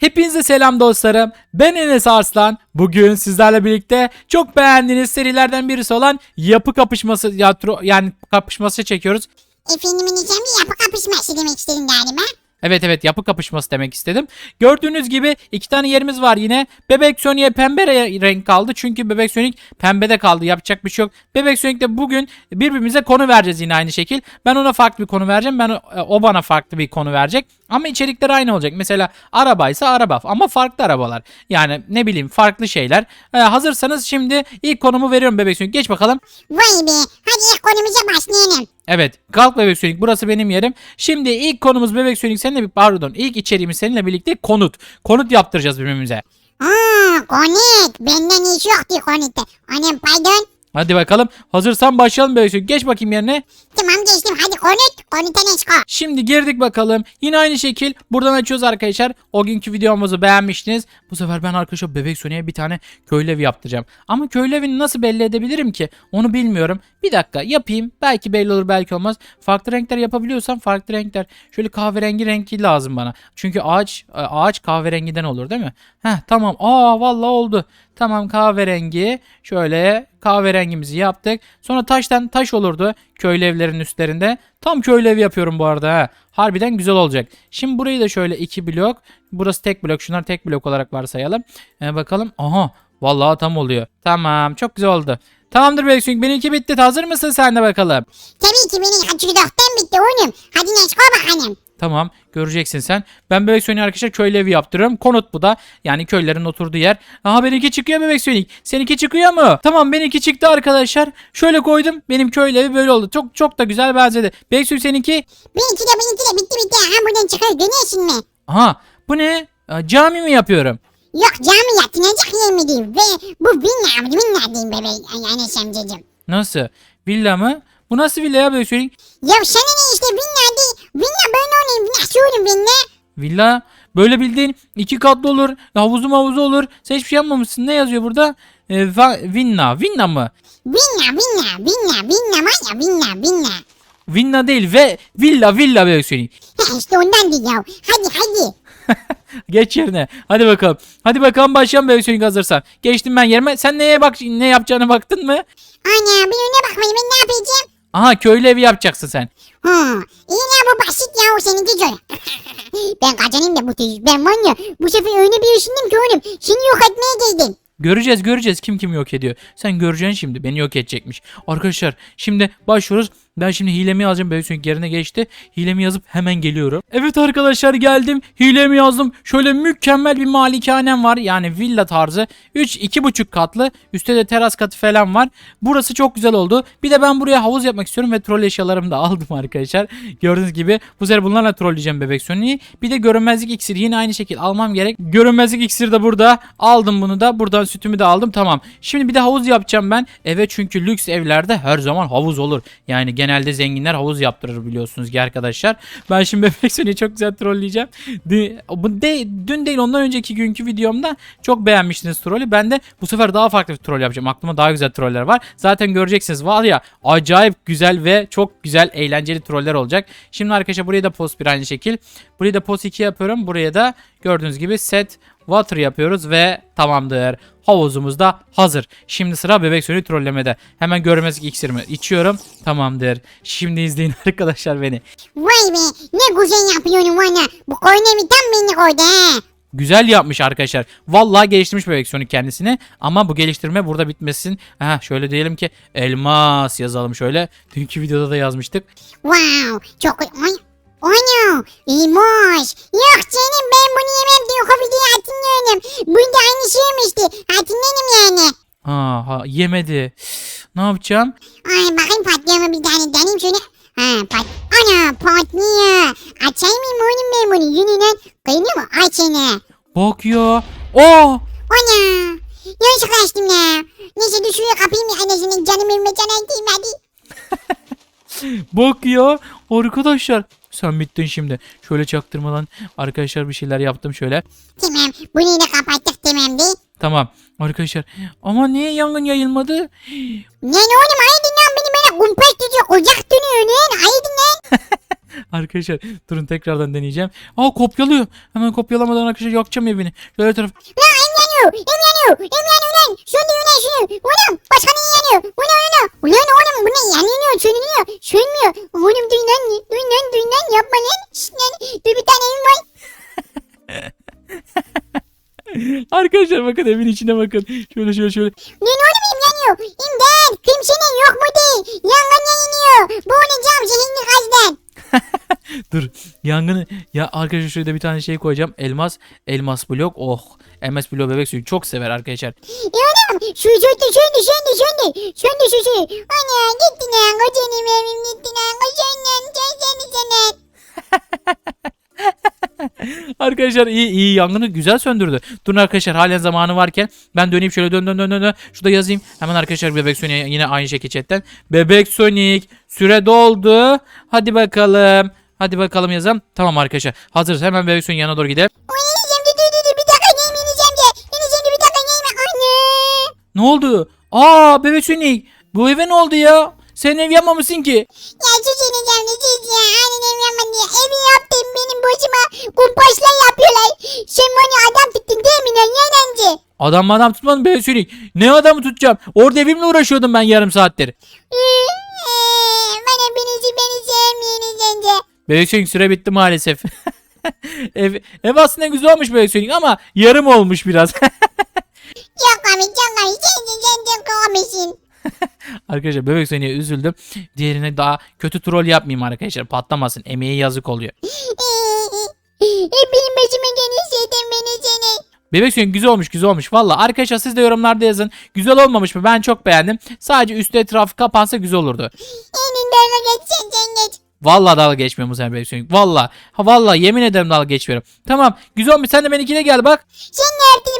Hepinize selam dostlarım. Ben Enes Arslan. Bugün sizlerle birlikte çok beğendiğiniz serilerden birisi olan yapı kapışması tiyatro yani kapışması çekiyoruz. Efendimin içinde yapı kapışması demek istedin galiba. Evet evet yapı kapışması demek istedim. Gördüğünüz gibi iki tane yerimiz var yine. Bebek Sonic'e pembe re- renk kaldı. Çünkü Bebek Sonic pembede kaldı. Yapacak bir şey yok. Bebek Sonic de bugün birbirimize konu vereceğiz yine aynı şekil. Ben ona farklı bir konu vereceğim. Ben o bana farklı bir konu verecek. Ama içerikler aynı olacak. Mesela arabaysa araba ama farklı arabalar. Yani ne bileyim farklı şeyler. Ee, hazırsanız şimdi ilk konumu veriyorum Bebek Sonic. Geç bakalım. Vay be hadi ilk konumuza başlayalım. Evet kalk bebek sönük burası benim yerim. Şimdi ilk konumuz bebek sönük seninle bir pardon ilk içeriğimiz seninle birlikte konut. Konut yaptıracağız birbirimize. Aa konik benden iş yoktu konikte. Annem pardon. Hadi bakalım hazırsan başlayalım bebek sönük. Geç bakayım yerine. Tamam geçtim hadi konut. Konute ne çıkar? Şimdi girdik bakalım. Yine aynı şekil buradan açıyoruz arkadaşlar. O günkü videomuzu beğenmiştiniz. Bu sefer ben arkadaşlar bebek sönüğe bir tane köylü evi yaptıracağım. Ama köylü evini nasıl belli edebilirim ki? Onu bilmiyorum. Bir dakika yapayım. Belki belli olur belki olmaz. Farklı renkler yapabiliyorsam farklı renkler. Şöyle kahverengi rengi lazım bana. Çünkü ağaç ağaç kahverengiden olur değil mi? Heh tamam. Aa vallahi oldu. Tamam kahverengi. Şöyle kahverengimizi yaptık. Sonra taştan taş olurdu köylü evlerin üstlerinde. Tam köylü evi yapıyorum bu arada ha. Harbiden güzel olacak. Şimdi burayı da şöyle iki blok. Burası tek blok. Şunlar tek blok olarak varsayalım. Ee, bakalım. Aha. Vallahi tam oluyor. Tamam. Çok güzel oldu. Tamamdır Beksun. Benimki bitti. Hazır mısın sen de bakalım? Tabii ki benim çocuktan bitti oğlum. Hadi ne çıkar bakalım. Tamam göreceksin sen. Ben Bebek Sonic arkadaşlar köylü evi yaptırıyorum. Konut bu da. Yani köylerin oturduğu yer. Aha benimki çıkıyor Bebek Sonic. Seninki çıkıyor mu? Tamam benimki çıktı arkadaşlar. Şöyle koydum. Benim köylü evi böyle oldu. Çok çok da güzel benzedi. Bebek Sonic seninki. Benimki de benimki de bitti bitti. Ha buradan çıkar görüyorsun mu? Aha bu ne? Cami mi yapıyorum? Yok cami yatınacak yemin değil. Ve bu villa villa diyeyim bebeğim. Yani amcacığım. Nasıl? Villa mı? Bu nasıl villa ya Bebek Sonic? Ya sana ne işte villa. Villa böyle olayım. Nasıl oğlum villa? Villa böyle bildiğin iki katlı olur. Havuzu mavuzu olur. Sen hiçbir şey yapmamışsın. Ne yazıyor burada? Va- vinna. Vinna mı? Villa villa villa villa var ya villa villa. Vinna değil ve villa villa Sonic. Ha işte ondan değil ya. Hadi hadi. Geç yerine. Hadi bakalım. Hadi bakalım başlayalım bebek sönük hazırsan. Geçtim ben yerime. Sen neye bak ne yapacağına baktın mı? Ana ben ona bakmayın ben ne yapacağım? Aha köylü evi yapacaksın sen. Ha, iyi ya bu basit ya o seninki zor. ben kazanayım da bu tüyü. Ben var ya bu sefer öyle bir üşündüm ki oğlum. Seni yok etmeye geldim. Göreceğiz göreceğiz kim kimi yok ediyor. Sen göreceksin şimdi beni yok edecekmiş. Arkadaşlar şimdi başlıyoruz. Ben şimdi hilemi yazacağım. Bebek sönük yerine geçti. Hilemi yazıp hemen geliyorum. Evet arkadaşlar geldim. Hilemi yazdım. Şöyle mükemmel bir malikanem var. Yani villa tarzı. 3 2,5 katlı. Üstte de teras katı falan var. Burası çok güzel oldu. Bir de ben buraya havuz yapmak istiyorum ve troll eşyalarımı da aldım arkadaşlar. Gördüğünüz gibi bu sefer bunlarla trolleyeceğim bebek Sony'yi. Bir de görünmezlik iksiri yine aynı şekilde almam gerek. Görünmezlik iksiri de burada. Aldım bunu da. Buradan sütümü de aldım. Tamam. Şimdi bir de havuz yapacağım ben. Evet çünkü lüks evlerde her zaman havuz olur. Yani genelde zenginler havuz yaptırır biliyorsunuz ki arkadaşlar. Ben şimdi bebek Sony'yi çok güzel trolleyeceğim. Bu de, dün değil ondan önceki günkü videomda çok beğenmiştiniz trolü. Ben de bu sefer daha farklı bir troll yapacağım. Aklıma daha güzel troller var. Zaten göreceksiniz. Var ya acayip güzel ve çok güzel eğlenceli troller olacak. Şimdi arkadaşlar buraya da post bir aynı şekil. Buraya da post 2 yapıyorum. Buraya da gördüğünüz gibi set water yapıyoruz ve tamamdır. Havuzumuz da hazır. Şimdi sıra bebek sönüğü trollemede. Hemen görmezlik iksirimi içiyorum. Tamamdır. Şimdi izleyin arkadaşlar beni. Vay be ne güzel yapıyorsun valla. Bu koyun tam beni koydu he. Güzel yapmış arkadaşlar. Vallahi geliştirmiş bebek Sonic kendisini. Ama bu geliştirme burada bitmesin. Aha, şöyle diyelim ki elmas yazalım şöyle. Dünkü videoda da yazmıştık. Wow çok ay. Ana iyiymiş. Yok canım ben bunu yemem diyor videoyu hatırlıyorum. Bunda aynı şeymişti. Hatırlıyorum yani. Ha, ha yemedi. Ne yapacağım? Ay bakayım patlıyor mu bir tane deneyim şöyle. Ha pat. Ana patlıyor. Açayım mı oğlum ben bunu? Yününden kıyını mı? Aç seni. Bak ya. Oh! Ana. Yanlışlıkla açtım ya. Neyse düşüyor kapayım ya annesinin canım evime can edeyim hadi. Bak ya. Arkadaşlar. Sen bittin şimdi. Şöyle çaktırmadan arkadaşlar bir şeyler yaptım şöyle. Tamam bunu da kapattık tamam değil. Tamam. Arkadaşlar. Ama niye yangın yayılmadı? Ne ne oğlum aydın lan beni böyle kumpas tutuyor. Ocak dönüyor lan aydın lan. arkadaşlar durun tekrardan deneyeceğim. Aa kopyalıyor. Hemen kopyalamadan arkadaşlar yakacağım evini. Şöyle taraf. Lan ev yanıyor. Ev yanıyor. Ev yanıyor lan. Söndür ulan şunu. Ulan başka ne yanıyor? Ulan ulan. Ulan sönüyor. Sönmüyor. Oğlum duy lan. Duy lan duy lan. Yapma lan. Şşt lan. Bir tane evim var. Arkadaşlar bakın evin içine bakın. Şöyle şöyle şöyle. Lan oğlum ev yanıyor. İmdat. Kimsenin yok mu değil. Yangın yanıyor. Boğulacağım zehirli gazdan. Dur yangını ya arkadaşlar şurada bir tane şey koyacağım elmas elmas blok oh elmas blok bebek suyu çok sever arkadaşlar E oğlum şu söndü söndü söndü söndü. Söndü şu şu. Ana gitti lan. Kocanım evim gitti lan. Kocanım. Sen seni seni. arkadaşlar iyi iyi yangını güzel söndürdü durun arkadaşlar halen zamanı varken ben döneyim şöyle dön dön dön dön dön. şurada yazayım hemen arkadaşlar bebek Sonic'e yine aynı şekilde chatten bebek Sonic süre doldu hadi bakalım hadi bakalım yazalım tamam arkadaşlar hazırız hemen bebek Sonic'in yanına doğru gidelim ne oldu aa bebek Sonic bu eve ne oldu ya sen ev yapmamışsın ki Ya de sus ya. Annen ev yapma diye. Evi yaptım benim başıma. Kumpaşlar yapıyorlar. Sen bana adam tuttun değil mi lan yalancı? Adam adam tutmadım bebek Sonic ne adamı tutacağım orada evimle uğraşıyordum ben yarım saattir Ee, ee, bana beni beni sevmeyiniz önce. Bebek Sonic süre bitti maalesef. ev, ev aslında güzel olmuş Bebek Sonic ama yarım olmuş biraz. Çok komik çok komik. Sen komiksin. arkadaşlar Bebek Sonic'e üzüldüm. Diğerine daha kötü troll yapmayayım arkadaşlar patlamasın. Emeğe yazık oluyor. Ee, benim başıma şeyden beni seni. Bebek Sonic güzel olmuş güzel olmuş. Valla arkadaşlar siz de yorumlarda yazın. Güzel olmamış mı? Ben çok beğendim. Sadece üstü etrafı kapansa güzel olurdu. Senin dalga geç sen geç. Valla dalga geçmiyorum bu sefer Bebek Sonic. Valla. Ha valla yemin ederim dalga geçmiyorum. Tamam güzel olmuş sen de benimkine gel bak. Sen ne yaptın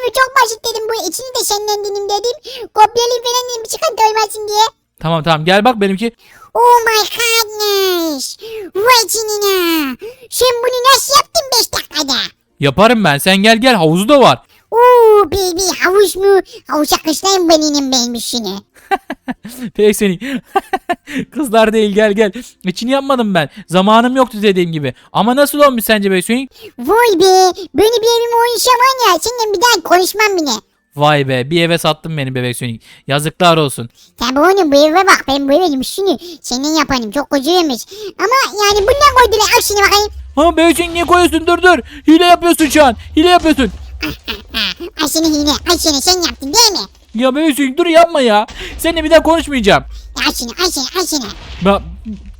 evi çok basit dedim. Bu içini de senden dinim dedim. Kopyalayayım falan dedim. Bir sıkıntı olmasın diye. Tamam tamam gel bak benimki. Oh my goodness. Vay canına. Sen bunu nasıl yaptın 5 dakikada? Yaparım ben sen gel gel havuzu da var. Oo baby havuç mu? Havuç akışlayın benim benim işini. Pek seni. Kızlar değil gel gel. İçini yapmadım ben. Zamanım yoktu dediğim gibi. Ama nasıl olmuş sence Sonic? Vay be. Böyle bir evim oyunca var ya. Seninle bir daha konuşmam bile. Vay be bir eve sattın beni Bebek Sonic. Yazıklar olsun. Tabi oğlum bu eve bak. Ben bu eve işini senin yapanım. Çok kocaymış. Ama yani bundan koydular. Al şunu bakayım. Ha Bebek Sonic niye koyuyorsun dur dur. Hile yapıyorsun şu an. Hile yapıyorsun. Ay seni hile. Ay seni sen yaptın değil mi? Ya Sonic dur yapma ya. Seninle bir daha konuşmayacağım. Seni ay seni. Ya,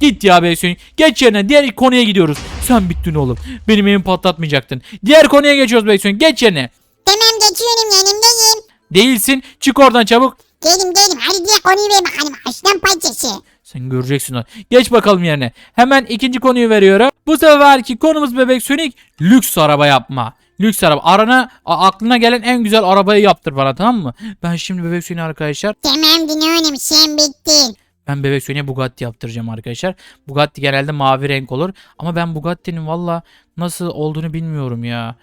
git ya Sonic. Geç yerine diğer konuya gidiyoruz. Sen bittin oğlum. Benim evimi patlatmayacaktın. Diğer konuya geçiyoruz Sonic. Geç yerine. Tamam geçiyorum yanımdayım. Değilsin. Çık oradan çabuk. Geldim geldim. Hadi diğer konuyu ver bakalım. Aslan parçası. Sen göreceksin onu. Geç bakalım yerine. Hemen ikinci konuyu veriyorum. Bu seferki konumuz bebek Sonic lüks araba yapma. Lüks araba. Arana a- aklına gelen en güzel arabayı yaptır bana tamam mı? Ben şimdi bebek Sonic arkadaşlar. Tamam dinliyorum sen bittin. Ben bebek Sonic'e Bugatti yaptıracağım arkadaşlar. Bugatti genelde mavi renk olur. Ama ben Bugatti'nin valla nasıl olduğunu bilmiyorum ya.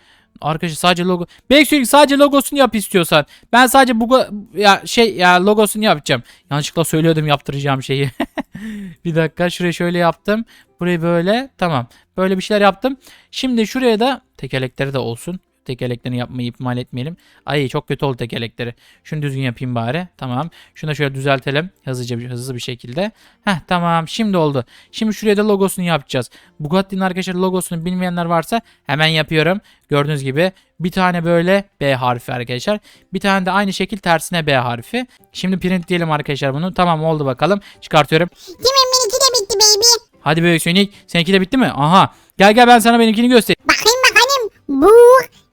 Arkadaşlar sadece logo. Sonic sadece logosunu yap istiyorsan. Ben sadece bu ya şey ya logosunu yapacağım. Yanlışlıkla söylüyordum yaptıracağım şeyi. bir dakika şuraya şöyle yaptım. Burayı böyle tamam. Böyle bir şeyler yaptım. Şimdi şuraya da tekerlekleri de olsun. Tekerleklerini yapmayı ihmal etmeyelim. Ay çok kötü oldu tekerlekleri. Şunu düzgün yapayım bari. Tamam. Şunu da şöyle düzeltelim. Hızlıca bir, hızlı bir şekilde. Heh tamam şimdi oldu. Şimdi şuraya da logosunu yapacağız. Bugatti'nin arkadaşlar logosunu bilmeyenler varsa hemen yapıyorum. Gördüğünüz gibi bir tane böyle B harfi arkadaşlar. Bir tane de aynı şekil tersine B harfi. Şimdi print diyelim arkadaşlar bunu. Tamam oldu bakalım. Çıkartıyorum. Tamam benimki de bitti baby. Hadi bebek Sonic. Seninki de bitti mi? Aha. Gel gel ben sana benimkini göstereyim. Bakayım bakalım. Bu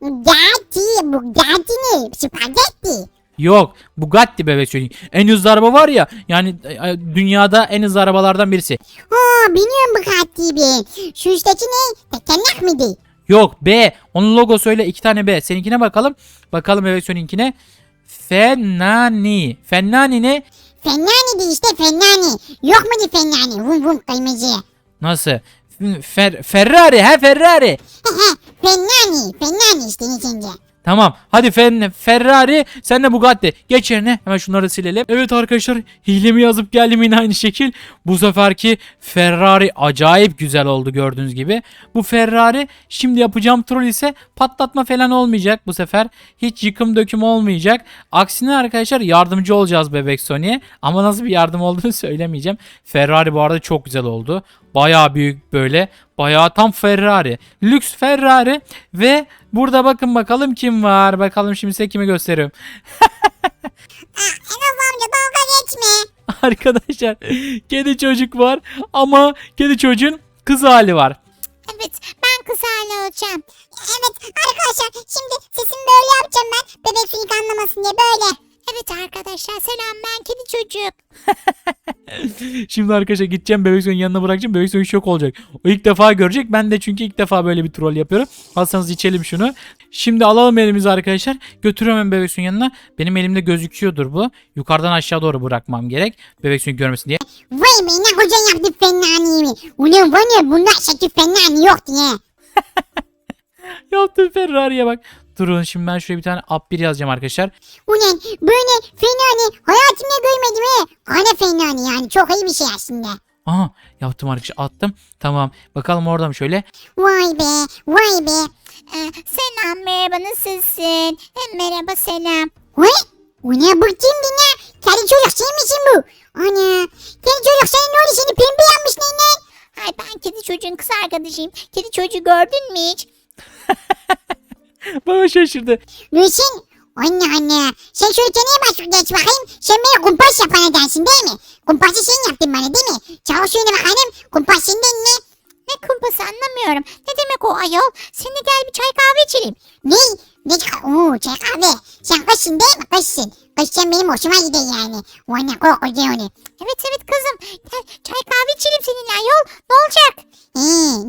Gatti. Bu Gatti ne? Spagetti. Yok. Bugatti bebek Sonic. En hızlı araba var ya. Yani e, e, dünyada en hızlı arabalardan birisi. Ha biliyorum bu Gatti'yi ben. Şu üstteki ne? Tekerlek miydi? Yok B. Onun logosu öyle iki tane B. Seninkine bakalım. Bakalım bebek Sonic'inkine. Fennani. Fennani ne? Fennani de işte Fennani. Yok mu di Fennani? Vum vum kırmızı. Nasıl? Fer- Ferrari he Ferrari. Fennani. Fennani işte sence? Tamam. Hadi Fen- Ferrari sen de Bugatti. Geç yerine. Hemen şunları silelim. Evet arkadaşlar hilemi yazıp geldim yine aynı şekil. Bu seferki Ferrari acayip güzel oldu gördüğünüz gibi. Bu Ferrari şimdi yapacağım troll ise patlatma falan olmayacak bu sefer. Hiç yıkım döküm olmayacak. Aksine arkadaşlar yardımcı olacağız bebek Sony'e. Ama nasıl bir yardım olduğunu söylemeyeceğim. Ferrari bu arada çok güzel oldu. Bayağı büyük böyle. Bayağı tam Ferrari. Lüks Ferrari ve burada bakın bakalım kim var. Bakalım şimdi size kimi gösteriyorum. Enes amca dalga geçme. Arkadaşlar kedi çocuk var ama kedi çocuğun kız hali var. Evet ben kız hali olacağım. Evet arkadaşlar şimdi sesimi böyle yapacağım ben. Bebek anlamasın diye böyle. Evet arkadaşlar selam ben kedi çocuk. Şimdi arkadaşlar gideceğim bebek suyun yanına bırakacağım. Bebek suyu şok olacak. O ilk defa görecek. Ben de çünkü ilk defa böyle bir troll yapıyorum. Alsanız içelim şunu. Şimdi alalım elimizi arkadaşlar. Götürüyorum hemen bebek suyun yanına. Benim elimde gözüküyordur bu. Yukarıdan aşağı doğru bırakmam gerek. Bebek suyu görmesin diye. Vay be ne koca yaptı fenani. Ulan var ya bunlar şekil fenani yok diye. Yaptım Ferrari'ye bak. Durun şimdi ben şuraya bir tane up 1 yazacağım arkadaşlar. Ulan böyle fenani hayatımda görmedim he. Kara fenani yani çok iyi bir şey aslında. Aha yaptım arkadaşlar attım. Tamam bakalım orada mı şöyle. Vay be vay be. Ee, selam merhaba nasılsın? merhaba selam. Vay o ne bu kimdi ne? Kedi çocuk sen misin bu? Ana kedi çocuk senin ne oldu seni pembe yapmış ne ne? Hay ben kedi çocuğun kız arkadaşıyım. Kedi çocuğu gördün mü hiç? Baba şaşırdı. Lusin anne anne sen şöyle kenara bak geç bakayım. Sen bana kumpas yapan adamsın değil mi? Kumpası sen yaptın bana değil mi? Çabuk söyle bakalım kumpas senden ne? Ne kumpası anlamıyorum. Ne demek o ayol? Sen de gel bir çay kahve içelim. Ne? Ne çay? Oo çay kahve. Sen kızsın değil mi? Kızsın. Kız sen benim hoşuma gidiyor yani. Vana kokucu onu. Evet evet kızım. Gel çay kahve içelim seninle ayol. Ne olacak? Ee,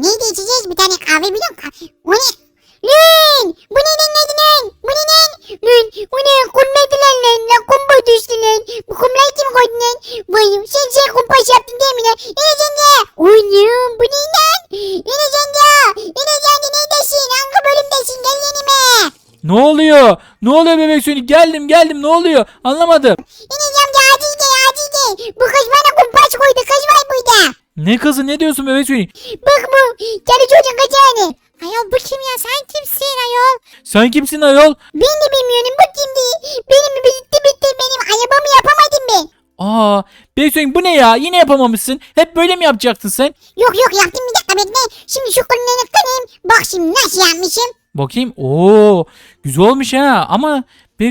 ne de içeceğiz? Bir tane kahve biliyor musun? O ne? Lan! Bu ne lan neydi lan? Bu ne lan? Lan bu ne? Kumlaydı lan lan. Lan kumba düştü lan. Bu kumlayı kim koydu lan? Bayım sen sen kumpas yaptın değil mi lan? Enes amca. Oğlum bu ne lan? Enes amca. Enes amca neredesin? Hangi bölümdesin? Gel yanıma. Ne oluyor? Ne oluyor bebek suyun? Geldim geldim ne oluyor? Anlamadım. Enes amca acil gel acil gel. Bu kız bana kumpas koydu. Kız var burada. Ne kızı ne diyorsun bebek suyun? Bak bu. Gel çocuğun kaçağını. Ayol bu kim ya? Sen kimsin ayol? Sen kimsin ayol? Ben de bilmiyorum bu kimdi? Benim bitti bitti benim arabamı yapamadım ben. Aa, suyun bu ne ya? Yine yapamamışsın. Hep böyle mi yapacaktın sen? Yok yok yaptım bir dakika bekle. Şimdi şu kolunu kırayım. Bak şimdi nasıl yapmışım. Bakayım. Oo, güzel olmuş ha. Ama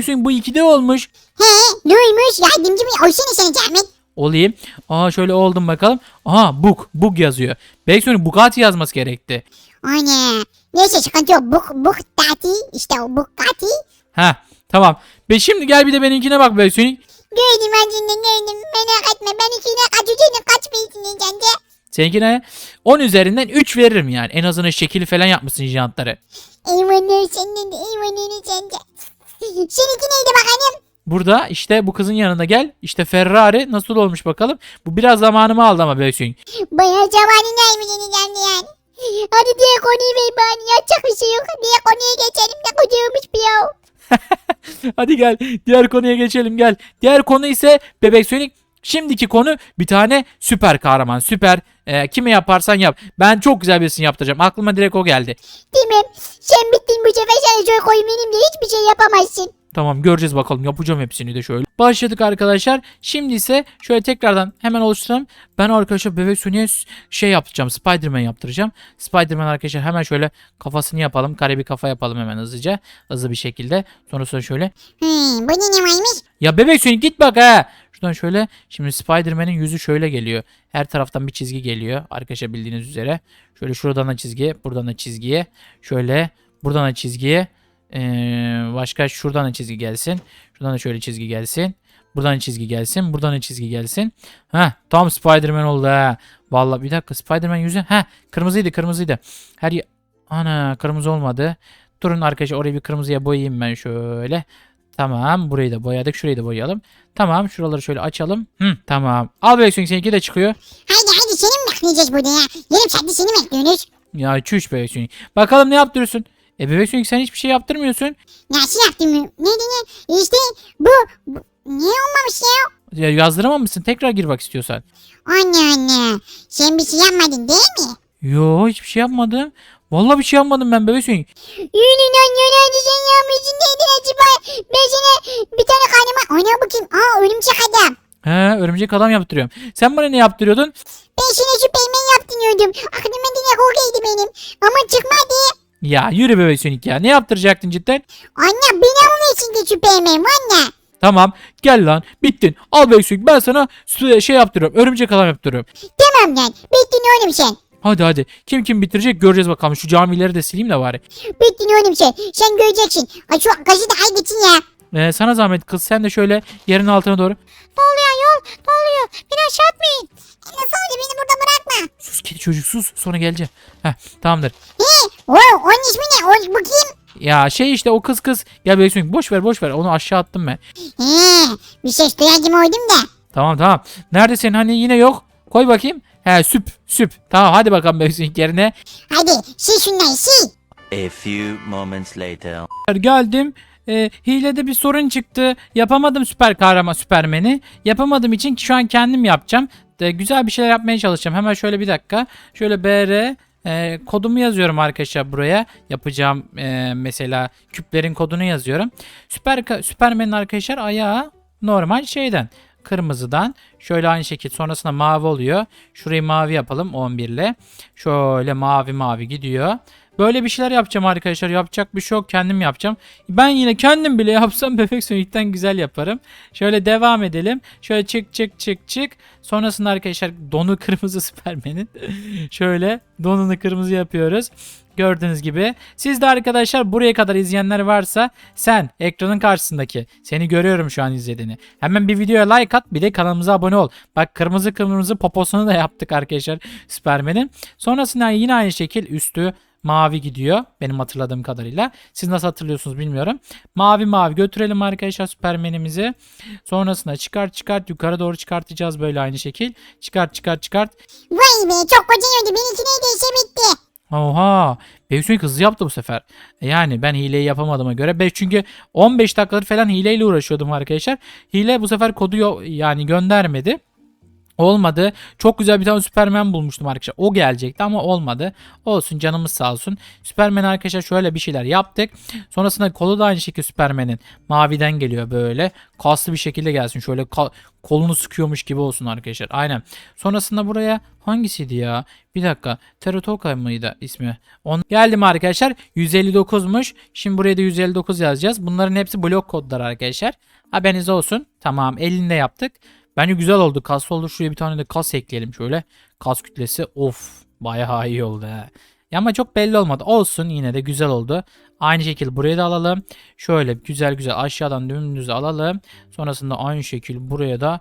suyun bu ikide olmuş. He neymiş yardımcı mı? Olsana sana Cahmet. Olayım. Aa şöyle oldum bakalım. Aha bug. Bug yazıyor. Bebek suyun Bugatti yazması gerekti. Ana. Neyse sıkıntı yok. Buk buk tati. İşte o buk tati. Ha tamam. Be şimdi gel bir de benimkine bak bebek suyun. Gördüm acında gördüm. Merak etme ben ikine kaçacağını kaçmayasın sence. Seninkine 10 üzerinden 3 veririm yani. En azından şekil falan yapmışsın jantları. Eyvallah senden de eyvallah sence. Seninki neydi bakalım? Burada işte bu kızın yanında gel. İşte Ferrari nasıl olmuş bakalım. Bu biraz zamanımı aldı ama suyun. Bayağı zamanı neymiş yani. Hadi diğer konuyu ver bana. Yapacak bir şey yok. Diğer konuya geçelim de kocaymış bir yav. Hadi gel diğer konuya geçelim gel. Diğer konu ise Bebek Sonic. Şimdiki konu bir tane süper kahraman. Süper e, kime yaparsan yap. Ben çok güzel birisini yaptıracağım. Aklıma direkt o geldi. Tamam. Sen bittin bu sefer sana koyayım benim de hiçbir şey yapamazsın. Tamam göreceğiz bakalım yapacağım hepsini de şöyle. Başladık arkadaşlar. Şimdi ise şöyle tekrardan hemen oluşturalım. Ben arkadaşlar Bebek Sonic'e şey yapacağım. Spider-Man yaptıracağım. Spider-Man arkadaşlar hemen şöyle kafasını yapalım. Kare bir kafa yapalım hemen hızlıca. Hızlı bir şekilde. Sonrasında şöyle. Hmm, bu ne varmış? Ya Bebek Sonic git bak ha. Şuradan şöyle. Şimdi Spider-Man'in yüzü şöyle geliyor. Her taraftan bir çizgi geliyor. Arkadaşlar bildiğiniz üzere. Şöyle şuradan da çizgi. Buradan da çizgiye. Şöyle. Buradan da çizgiye. Ee, başka şuradan da çizgi gelsin. Şuradan da şöyle çizgi gelsin. Buradan da çizgi gelsin. Buradan da çizgi gelsin. Ha tam Spider-Man oldu ha. Vallahi bir dakika Spider-Man yüzü. Ha kırmızıydı kırmızıydı. Her Ana kırmızı olmadı. Durun arkadaşlar orayı bir kırmızıya boyayayım ben şöyle. Tamam burayı da boyadık. Şurayı da boyayalım. Tamam şuraları şöyle açalım. Hı, tamam. Al Bebek Sonic seninki de çıkıyor. Haydi haydi seni mi bekleyeceğiz burada ya? Yarım saatte seni bekliyoruz? Ya çüş Bebek Sonic. Bakalım ne yaptırıyorsun? E bebek Sonic sen hiçbir şey yaptırmıyorsun. Nasıl yaptım? Ne ne? İşte bu, bu niye olmamış ya? Ya yazdıramamışsın tekrar gir bak istiyorsan. Anne anne. Sen bir şey yapmadın değil mi? Yo hiçbir şey yapmadım. Vallahi bir şey yapmadım ben bebek Sonic. Yürüyün anne öğrenci sen yapmışsın neydin acaba? Ben sana bir tane kaynama... Ana bakayım. Aa örümcek adam. He örümcek adam yaptırıyorum. Sen bana ne yaptırıyordun? Ben sana Süpermen yaptırıyordum. Aklıma dine o geldi benim. Ama çıkmadı. Ya yürü bebek Sonic ya. Ne yaptıracaktın cidden? Anne bina mı içinde Süpermen anne? Tamam gel lan bittin. Al bebek Sonic ben sana su- şey yaptırıyorum. Örümcek adam yaptırıyorum. Tamam lan. Bittin oğlum sen. Hadi hadi. Kim kim bitirecek göreceğiz bakalım. Şu camileri de sileyim de bari. Bittin oğlum sen. Sen göreceksin. Ay şu gazı da ay geçin ya. Ee, sana zahmet kız sen de şöyle yerin altına doğru. Ne oluyor yol? Ne oluyor? Beni aşağı atmayın. Oldu beni burada bırakma. Sus kedi çocuk sus sonra geleceğim. Heh tamamdır. He? Wow, onun ismi ne? O, bu kim? Ya şey işte o kız kız. Gel bebek Sonic boş ver boş ver. Onu aşağı attım ben. He, bir ses duyar gibi oydum da. Tamam tamam. Neredesin hani yine yok. Koy bakayım. He süp süp. Tamam hadi bakalım bebek yerine. Hadi sil şunları sil. A few moments later. Geldim. Ee, hilede bir sorun çıktı. Yapamadım süper kahraman süpermeni. Yapamadığım için şu an kendim yapacağım. De, güzel bir şeyler yapmaya çalışacağım. Hemen şöyle bir dakika. Şöyle BR e, kodumu yazıyorum arkadaşlar buraya. Yapacağım e, mesela küplerin kodunu yazıyorum. Süper süpermenin arkadaşlar ayağı normal şeyden kırmızıdan şöyle aynı şekilde sonrasında mavi oluyor. Şurayı mavi yapalım 11 ile. Şöyle mavi mavi gidiyor. Böyle bir şeyler yapacağım arkadaşlar. Yapacak bir şey yok. Kendim yapacağım. Ben yine kendim bile yapsam bebek Sonic'ten güzel yaparım. Şöyle devam edelim. Şöyle çık çık çık çık. Sonrasında arkadaşlar donu kırmızı Superman'in. Şöyle donunu kırmızı yapıyoruz. Gördüğünüz gibi. Siz de arkadaşlar buraya kadar izleyenler varsa sen ekranın karşısındaki seni görüyorum şu an izlediğini. Hemen bir videoya like at bir de kanalımıza abone ol. Bak kırmızı kırmızı poposunu da yaptık arkadaşlar Superman'in. Sonrasında yine aynı şekil üstü mavi gidiyor benim hatırladığım kadarıyla. Siz nasıl hatırlıyorsunuz bilmiyorum. Mavi mavi götürelim arkadaşlar Superman'imizi. Sonrasında çıkart çıkart yukarı doğru çıkartacağız böyle aynı şekil. Çıkart çıkart çıkart. Vay be çok koca oldu. Benimki neydeyse bitti. Oha. Sonic hızlı yaptı bu sefer. Yani ben hileyi yapamadığıma göre. Ben çünkü 15 dakikadır falan hileyle uğraşıyordum arkadaşlar. Hile bu sefer kodu yani göndermedi. Olmadı. Çok güzel bir tane Superman bulmuştum arkadaşlar. O gelecekti ama olmadı. Olsun canımız sağ olsun. Superman arkadaşlar şöyle bir şeyler yaptık. Sonrasında kolu da aynı şekilde Superman'in maviden geliyor böyle. Kaslı bir şekilde gelsin. Şöyle kolunu sıkıyormuş gibi olsun arkadaşlar. Aynen. Sonrasında buraya hangisiydi ya? Bir dakika. Teratoka mıydı ismi? On geldim arkadaşlar. 159'muş. Şimdi buraya da 159 yazacağız. Bunların hepsi blok kodlar arkadaşlar. Haberiniz olsun. Tamam. Elinde yaptık. Bence güzel oldu. Kas oldu. Şuraya bir tane de kas ekleyelim şöyle. Kas kütlesi. Of. Bayağı iyi oldu ha. Ya ama çok belli olmadı. Olsun yine de güzel oldu. Aynı şekilde buraya da alalım. Şöyle güzel güzel aşağıdan dümdüz alalım. Sonrasında aynı şekil buraya da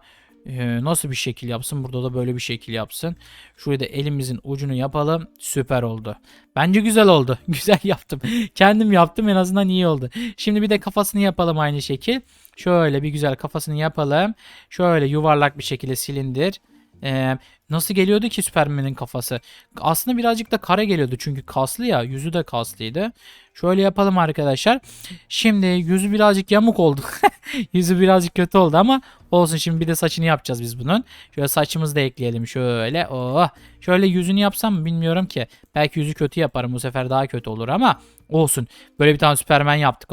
e, nasıl bir şekil yapsın? Burada da böyle bir şekil yapsın. Şuraya da elimizin ucunu yapalım. Süper oldu. Bence güzel oldu. Güzel yaptım. Kendim yaptım en azından iyi oldu. Şimdi bir de kafasını yapalım aynı şekil. Şöyle bir güzel kafasını yapalım. Şöyle yuvarlak bir şekilde silindir. Ee, nasıl geliyordu ki Superman'in kafası? Aslında birazcık da kare geliyordu çünkü kaslı ya. Yüzü de kaslıydı. Şöyle yapalım arkadaşlar. Şimdi yüzü birazcık yamuk oldu. yüzü birazcık kötü oldu ama olsun şimdi bir de saçını yapacağız biz bunun. Şöyle saçımızı da ekleyelim şöyle. Oh. Şöyle yüzünü yapsam mı bilmiyorum ki. Belki yüzü kötü yaparım bu sefer daha kötü olur ama olsun. Böyle bir tane Superman yaptık.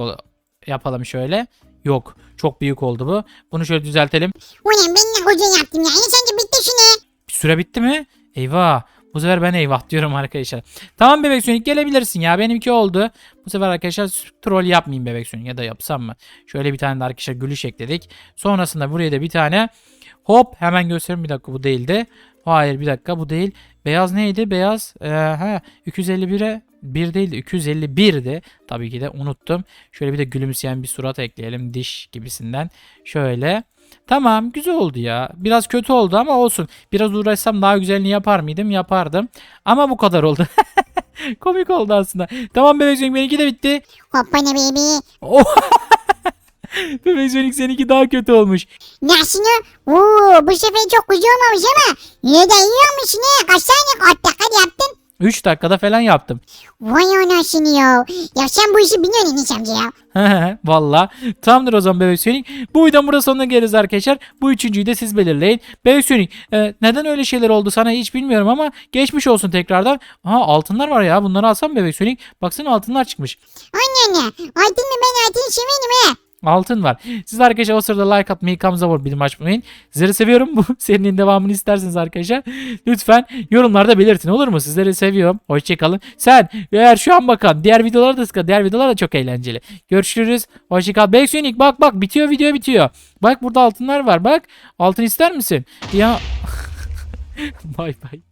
Yapalım şöyle. Yok. Çok büyük oldu bu. Bunu şöyle düzeltelim. Ulan ben ne koca yaptım ya. Yani sence bitti şunu. Süre bitti mi? Eyvah. Bu sefer ben eyvah diyorum arkadaşlar. Tamam bebek Sonic gelebilirsin ya. Benimki oldu. Bu sefer arkadaşlar troll yapmayayım bebek Sonic ya da yapsam mı? Şöyle bir tane de arkadaşlar gülüş ekledik. Sonrasında buraya da bir tane hop hemen göstereyim bir dakika bu değildi. Hayır bir dakika bu değil. Beyaz neydi? Beyaz ee, ha 251'e 1 değildi 251'di. Tabii ki de unuttum. Şöyle bir de gülümseyen bir surat ekleyelim diş gibisinden. Şöyle. Tamam güzel oldu ya. Biraz kötü oldu ama olsun. Biraz uğraşsam daha güzelini yapar mıydım? Yapardım. Ama bu kadar oldu. Komik oldu aslında. Tamam bebek Sonic benimki de bitti. Hoppana baby. Oh. bebek Sonic seninki daha kötü olmuş. Nasıl? Oo, bu sefer çok güzel olmamış ama yine de iyi olmuş ne? Kaç tane kat dakika yaptın? 3 dakikada falan yaptım. Vay anasını ya. Ya sen bu işi biliyorsun Enes amca ya. Valla. Tamamdır o zaman Bebek Sonic. Bu videonun burada sonuna geliriz arkadaşlar. Bu üçüncüyü de siz belirleyin. Bebek Sonic e, neden öyle şeyler oldu sana hiç bilmiyorum ama geçmiş olsun tekrardan. Aha altınlar var ya bunları alsam Bebek Sonic. Baksana altınlar çıkmış. Anne anne. Aydın mı ben Aydın'ı severim he. Altın var. Siz arkadaşlar o sırada like atmayı, kanalımıza abone bildirim açmayı. Sizleri seviyorum. Bu serinin devamını isterseniz arkadaşlar lütfen yorumlarda belirtin olur mu? Sizleri seviyorum. Hoşçakalın. Sen eğer şu an bakan diğer videolara da sıkı. Diğer videolar da çok eğlenceli. Görüşürüz. Hoşçakal. Beksonik bak bak bitiyor video bitiyor. Bak burada altınlar var bak. Altın ister misin? Ya bay bay.